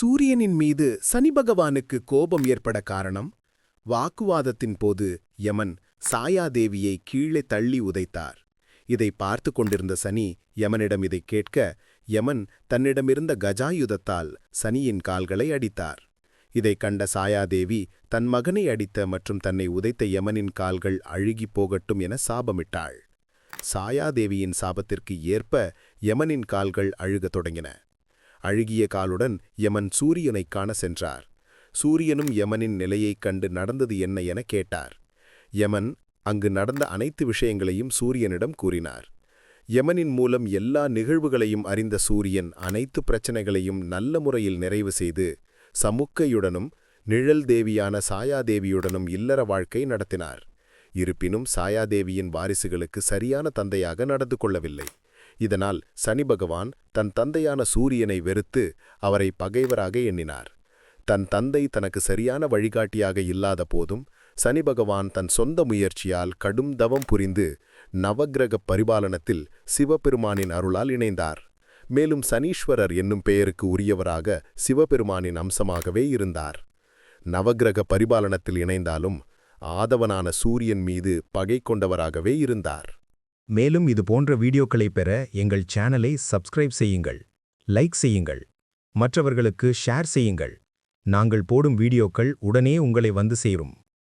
சூரியனின் மீது சனி பகவானுக்கு கோபம் ஏற்பட காரணம் வாக்குவாதத்தின் போது யமன் சாயாதேவியை கீழே தள்ளி உதைத்தார். இதை பார்த்து கொண்டிருந்த சனி யமனிடம் இதை கேட்க யமன் தன்னிடமிருந்த கஜாயுதத்தால் சனியின் கால்களை அடித்தார். இதைக் கண்ட சாயாதேவி தன் மகனை அடித்த மற்றும் தன்னை உதைத்த யமனின் கால்கள் அழுகிப் போகட்டும் என சாபமிட்டாள். சாயாதேவியின் சாபத்திற்கு ஏற்ப யமனின் கால்கள் அழுகத் தொடங்கின. அழுகிய காலுடன் யமன் சூரியனைக் காண சென்றார். சூரியனும் யமனின் நிலையைக் கண்டு நடந்தது என்ன என கேட்டார். யமன் அங்கு நடந்த அனைத்து விஷயங்களையும் சூரியனிடம் கூறினார். யமனின் மூலம் எல்லா நிகழ்வுகளையும் அறிந்த சூரியன் அனைத்து பிரச்சனைகளையும் நல்ல முறையில் நிறைவு செய்து சமுக்கையுடனும் நிழல் தேவியான சாயாதேவியுடனும் இல்லற வாழ்க்கை நடத்தினார். இருப்பினும் சாயாதேவியின் வாரிசுகளுக்கு சரியான தந்தையாக நடந்து கொள்ளவில்லை. இதனால் சனி பகவான் தன் தந்தையான சூரியனை வெறுத்து அவரை பகைவராக எண்ணினார். தன் தந்தை தனக்கு சரியான வழிகாட்டியாக இல்லாத போதும் சனி பகவான் தன் சொந்த முயற்சியால் கடும் தவம் புரிந்து நவகிரக பரிபாலனத்தில் சிவபெருமானின் அருளால் இணைந்தார். மேலும் சனீஸ்வரர் என்னும் பெயருக்கு உரியவராக சிவபெருமானின் அம்சமாகவே இருந்தார். நவகிரக பரிபாலனத்தில் இணைந்தாலும் ஆதவனான சூரியன் மீது பகை கொண்டவராகவே இருந்தார். மேலும் இது போன்ற வீடியோக்களை பெற எங்கள் சேனலை சப்ஸ்கிரைப் செய்யுங்கள் லைக் செய்யுங்கள் மற்றவர்களுக்கு ஷேர் செய்யுங்கள். நாங்கள் போடும் வீடியோக்கள் உடனே உங்களை வந்து சேரும்.